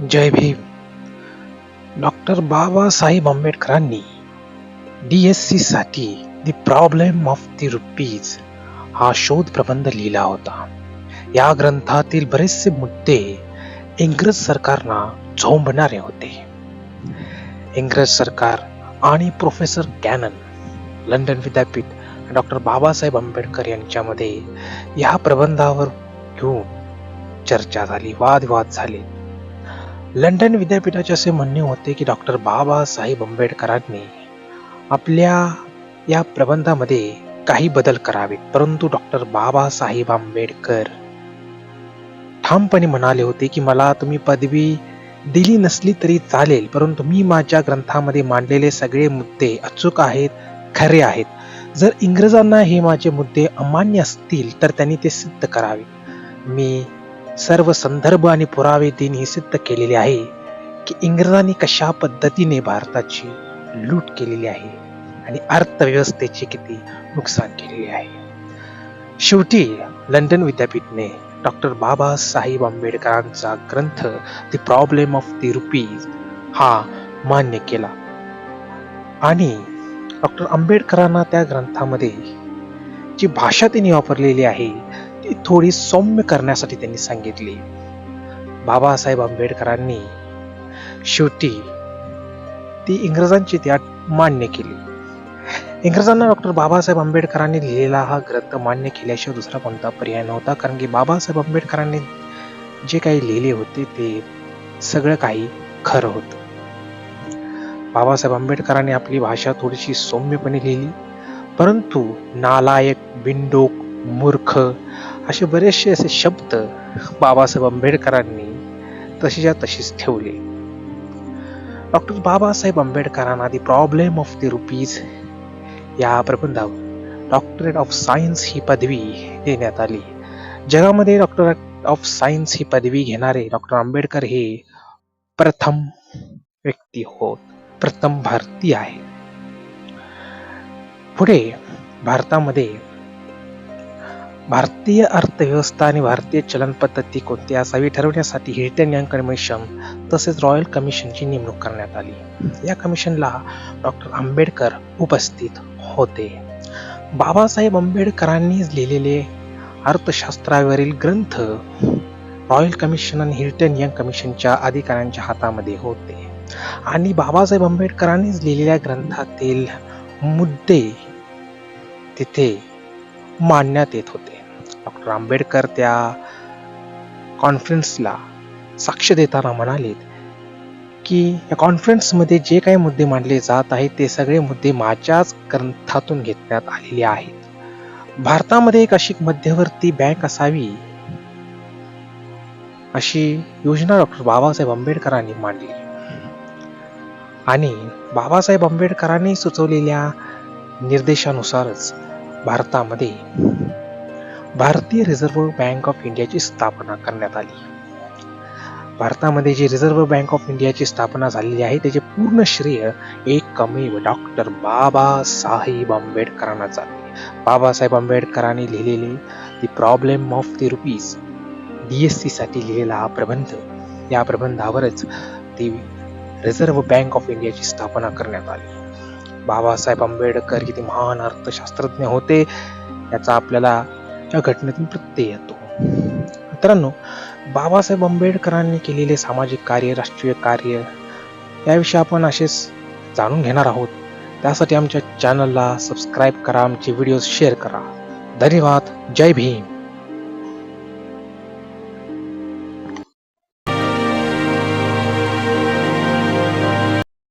जय Bhim. Doctor Babasaheb आंबेडकरांनी D S C साठी the problem of the rupees हा शोध प्रबंध लिहिला होता. या ग्रंथातील बरेचसे मुद्दे इंग्रज सरकारना झोंबणारे होते. इंग्रज सरकार आणि प्रोफेसर कॅनन लंडन विद्यापीठ डॉक्टर बाबासाहेब आंबेडकर यांच्यामध्ये या प्रबंधावर घेऊन चर्चा झाली वादविवाद झाले. लंडन विद्यापीठाचे असे म्हणणे होते की डॉक्टर बाबासाहेब आंबेडकरांनी आपल्या या प्रबंधामध्ये काही बदल करावेत. परंतु डॉक्टर बाबासाहेब आंबेडकर ठामपणे म्हणाले होते की मला तुम्ही पदवी दिली नसली तरी चालेल परंतु मी माझ्या ग्रंथामध्ये मांडलेले सगळे मुद्दे अचूक आहेत खरे आहेत. जर इंग्रजांना हे माझे मुद्दे अमान्य असतील तर त्यांनी ते सिद्ध करावे. मी सर्व संदर्भ आणि पुरावे देऊन हे सिद्ध केलेले आहे की इंग्रजांनी कशा पद्धतीने भारताची लूट केलेली आहे आणि अर्थव्यवस्थेचे किती नुकसान केलेले आहे. शेवटी लंडन विद्यापीठने डॉक्टर बाबासाहेब आंबेडकरांचा ग्रंथ the problem of the rupees हा मान्य केला. आणि डॉक्टर आंबेडकरांना त्या ग्रंथामध्ये जी भाषा त्यांनी वापरलेली आहे ती थोडी सौम्य करण्यासाठी त्यांनी सांगितली. बाबासाहेब आंबेडकरांनी शेवटी ती इंग्रजांची त्यात मान्य केली. इंग्रजांना डॉक्टर बाबासाहेब आंबेडकरांनी लिहिलेला हा ग्रंथ मान्य केल्याशिवाय दुसरा कोणता पर्याय नव्हता कारण की बाबासाहेब आंबेडकरांनी जे काही लिहिले होते ते सगळं काही खरं होतं. बाबासाहेब आंबेडकरांनी आपली भाषा थोडीशी सौम्यपणे लिहिली परंतु नालायक बिंडोक मूर्ख असे बरेचसे असे शब्द बाबासाहेब आंबेडकरांनी तशीच्या तशीच ठेवले. डॉक्टर बाबासाहेब आंबेडकरांना the problem of the rupees या प्रबंधावर डॉक्टरेट ऑफ सायन्स ही पदवी देण्यात आली. जगामध्ये डॉक्टर ऑफ सायन्स ही पदवी घेणारे डॉक्टर आंबेडकर हे प्रथम व्यक्ती होत प्रथम भारतीय आहे. पुढे भारतामध्ये भारतीय अर्थव्यवस्था आणि भारतीय चलन पद्धती कोणती असावी ठरवण्यासाठी हिल्टन यंग कमिशन तसेच रॉयल कमिशनची नेमणूक करण्यात आली. या कमिशनला डॉक्टर आंबेडकर उपस्थित होते. बाबासाहेब आंबेडकरांनी लिहिलेले अर्थशास्त्रावरील ग्रंथ रॉयल कमिशन आणि हिल्टन यंग कमिशनच्या अधिकाऱ्यांच्या हातामध्ये होते. आणि बाबासाहेब आंबेडकरांनीच लिहिलेल्या ग्रंथातील मुद्दे तिथे मांडण्यात येत होते. डॉक्टर आंबेडकर त्या कॉन्फरन्सला साक्ष देताना म्हणाले की या कॉन्फरन्समध्ये जे काही मुद्दे मांडले जात आहेत ते सगळे मुद्दे माझ्याच ग्रंथातून घेतण्यात आलेले आहेत. भारतामध्ये एक अशी मध्यवर्ती बँक असावी अशी योजना डॉक्टर बाबासाहेब आंबेडकरांनी मांडली. आणि बाबासाहेब आंबेडकरांनी सुचवलेल्या निर्देशानुसारच भारतामध्ये भारतीय रिझर्व्ह बँक ऑफ इंडियाची स्थापना करण्यात आली. भारतामध्ये जी रिझर्व्ह बँक ऑफ इंडियाची स्थापना झालेली आहे त्याचे पूर्ण श्रेय एक कमी डॉक्टर बाबासाहेब आंबेडकरांना जाते बाबासाहेब आंबेडकरांनी लिहिलेले the problem of the rupees D S C साठी लिहिलेला हा प्रबंध या प्रबंधावरच ती रिझर्व्ह बँक ऑफ इंडियाची स्थापना करण्यात आली. बाबासाहेब आंबेडकर किती महान अर्थशास्त्रज्ञ होते याचा आपल्याला या घटनेतून प्रत्यय येतो. मित्रांनो बाबासाहेब आंबेडकरांनी केलेले सामाजिक कार्य राष्ट्रीय कार्य याविषयी आपण असेच जाणून घेणार आहोत. त्यासाठी आमच्या चॅनलला सबस्क्राईब करा आमचे व्हिडिओ शेअर करा. धन्यवाद. जय भीम.